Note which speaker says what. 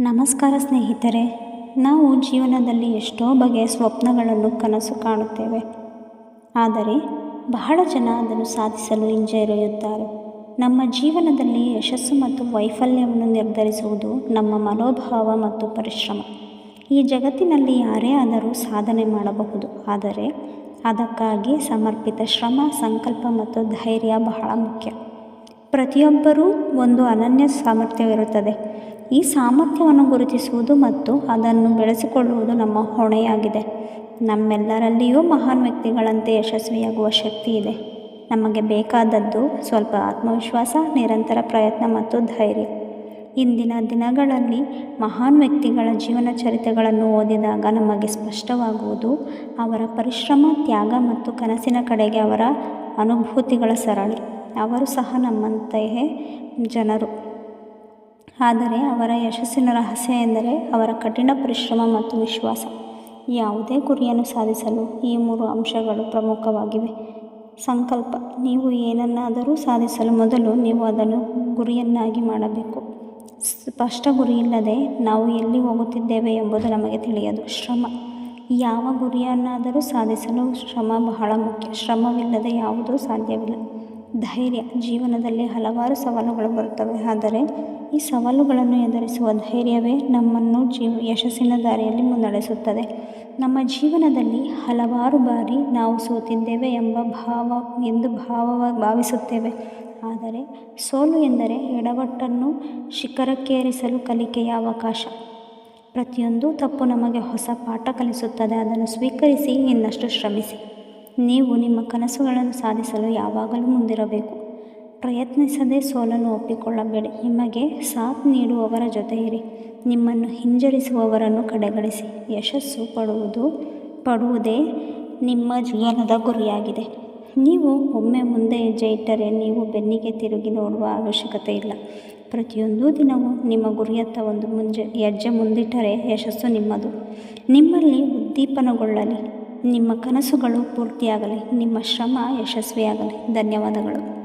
Speaker 1: ನಮಸ್ಕಾರ ಸ್ನೇಹಿತರೆ, ನಾವು ಜೀವನದಲ್ಲಿ ಎಷ್ಟೋ ಬಗೆಯ ಸ್ವಪ್ನಗಳನ್ನು ಕನಸು ಕಾಣುತ್ತೇವೆ. ಆದರೆ, ಬಹಳ ಜನ ಅದನ್ನು ಸಾಧಿಸಲು ಹಿಂಜರಿಯುತ್ತಾರೆ ನಮ್ಮ ಜೀವನದಲ್ಲಿ ಯಶಸ್ಸು ಮತ್ತು ವೈಫಲ್ಯವನ್ನು ನಿರ್ಧರಿಸುವುದು ನಮ್ಮ ಮನೋಭಾವ ಮತ್ತು ಪರಿಶ್ರಮ. ಈ ಜಗತ್ತಿನಲ್ಲಿ ಯಾರೇ ಆದರೂ ಸಾಧನೆ ಮಾಡಬಹುದು. ಆದರೆ, ಅದಕ್ಕಾಗಿ ಸಮರ್ಪಿತ ಶ್ರಮ, ಸಂಕಲ್ಪ ಮತ್ತು ಧೈರ್ಯ ಬಹಳ ಮುಖ್ಯ. ಪ್ರತಿಯೊಬ್ಬರೂ ಒಂದು ಅನನ್ಯ ಸಾಮರ್ಥ್ಯವಿರುತ್ತದೆ. ಈ ಸಾಮರ್ಥ್ಯವನ್ನು ಗುರುತಿಸುವುದು ಮತ್ತು ಅದನ್ನು ಬೆಳೆಸಿಕೊಳ್ಳುವುದು ನಮ್ಮ ಹೊಣೆಯಾಗಿದೆ. ನಮ್ಮೆಲ್ಲರಲ್ಲಿಯೂ ಮಹಾನ್ ವ್ಯಕ್ತಿಗಳಂತೆ ಯಶಸ್ವಿಯಾಗುವ ಶಕ್ತಿ ಇದೆ. ನಮಗೆ ಬೇಕಾದದ್ದು ಸ್ವಲ್ಪ ಆತ್ಮವಿಶ್ವಾಸ, ನಿರಂತರ ಪ್ರಯತ್ನ ಮತ್ತು ಧೈರ್ಯ. ಇಂದಿನ ದಿನಗಳಲ್ಲಿ ಮಹಾನ್ ವ್ಯಕ್ತಿಗಳ ಜೀವನ ಚರಿತ್ರೆಗಳನ್ನು ಓದಿದಾಗ ನಮಗೆ ಸ್ಪಷ್ಟವಾಗುವುದು ಅವರ ಪರಿಶ್ರಮ, ತ್ಯಾಗ ಮತ್ತು ಕನಸಿನ ಕಡೆಗೆ ಅವರ ಅನುಭೂತಿಗಳ ಸರಣಿ ಅವರು ಸಹ ನಮ್ಮಂತೆಯೇ ಜನರು. ಆದರೆ ಅವರ ಯಶಸ್ಸಿನ ರಹಸ್ಯ ಎಂದರೆ ಅವರ ಕಠಿಣ ಪರಿಶ್ರಮ ಮತ್ತು ವಿಶ್ವಾಸ. ಯಾವುದೇ ಗುರಿಯನ್ನು ಸಾಧಿಸಲು ಈ ಮೂರು ಅಂಶಗಳು ಪ್ರಮುಖವಾಗಿವೆ. ಸಂಕಲ್ಪ. ನೀವು ಏನನ್ನಾದರೂ ಸಾಧಿಸಲು ಮೊದಲು ನೀವು ಅದನ್ನು ಗುರಿಯನ್ನಾಗಿ ಮಾಡಬೇಕು. ಸ್ಪಷ್ಟ ಗುರಿಯಿಲ್ಲದೆ ನಾವು ಎಲ್ಲಿ ಹೋಗುತ್ತಿದ್ದೇವೆ ಎಂಬುದು ನಮಗೆ ತಿಳಿಯದು. ಶ್ರಮ. ಯಾವ ಗುರಿಯನ್ನಾದರೂ ಸಾಧಿಸಲು ಶ್ರಮ ಬಹಳ ಮುಖ್ಯ. ಶ್ರಮವಿಲ್ಲದೆ ಯಾವುದೂ ಸಾಧ್ಯವಿಲ್ಲ. ಧೈರ್ಯ. ಜೀವನದಲ್ಲಿ ಹಲವಾರು ಸವಾಲುಗಳು ಬರುತ್ತವೆ. ಆದರೆ, ಈ ಸವಾಲುಗಳನ್ನು ಎದುರಿಸುವ ಧೈರ್ಯವೇ ನಮ್ಮನ್ನು ಜೀವ, ಯಶಸ್ಸಿನ ದಾರಿಯಲ್ಲಿ ಮುನ್ನಡೆಸುತ್ತದೆ. ನಮ್ಮ ಜೀವನದಲ್ಲಿ ಹಲವಾರು ಬಾರಿ ನಾವು ಸೋತಿದ್ದೇವೆ ಎಂಬ ಭಾವ, ಎಂದು ಭಾವ ಭಾವಿಸುತ್ತೇವೆ. ಆದರೆ, ಸೋಲು ಎಂದರೆ ಎಡವಟ್ಟನ್ನು ಶಿಖರಕ್ಕೇರಿಸಲು ಕಲಿಕೆಯ ಅವಕಾಶ. ಪ್ರತಿಯೊಂದು ತಪ್ಪು ನಮಗೆ ಹೊಸ ಪಾಠ ಕಲಿಸುತ್ತದೆ. ಅದನ್ನು ಸ್ವೀಕರಿಸಿ ಇನ್ನಷ್ಟು ಶ್ರಮಿಸಿ. ನೀವು ನಿಮ್ಮ ಕನಸುಗಳನ್ನು ಸಾಧಿಸಲು ಯಾವಾಗಲೂ ಮುಂದಿರಬೇಕು. ಪ್ರಯತ್ನಿಸದೆ ಸೋಲನ್ನು ಒಪ್ಪಿಕೊಳ್ಳಬೇಡಿ. ನಿಮಗೆ ಸಾಥ್ ನೀಡುವವರ ಜೊತೆ ಇರಿ ನಿಮ್ಮನ್ನು ಹಿಂಜರಿಸುವವರನ್ನು ಕಡೆಗಣಿಸಿ. ಯಶಸ್ಸು ಪಡುವುದು, ಪಡುವುದೇ ನಿಮ್ಮ ಜೀವನದ ಗುರಿಯಾಗಿದೆ. ನೀವು ಒಮ್ಮೆ ಮುಂದೆ ಹೆಜ್ಜೆ ಇಟ್ಟರೆ ನೀವು ಬೆನ್ನಿಗೆ ತಿರುಗಿ ನೋಡುವ ಅವಶ್ಯಕತೆ ಇಲ್ಲ. ಪ್ರತಿಯೊಂದು ದಿನವೂ ನಿಮ್ಮ ಗುರಿಯತ್ತ ಒಂದು ಮುಂಜೆ ಹೆಜ್ಜೆ ಮುಂದಿಟ್ಟರೆ ಯಶಸ್ಸು ನಿಮ್ಮದು. ನಿಮ್ಮಲ್ಲಿ ಉದ್ದೀಪನಗೊಳ್ಳಲಿ. ನಿಮ್ಮ ಕನಸುಗಳು ಪೂರ್ತಿಯಾಗಲಿ ನಿಮ್ಮ ಶ್ರಮ ಯಶಸ್ವಿಯಾಗಲಿ. ಧನ್ಯವಾದಗಳು.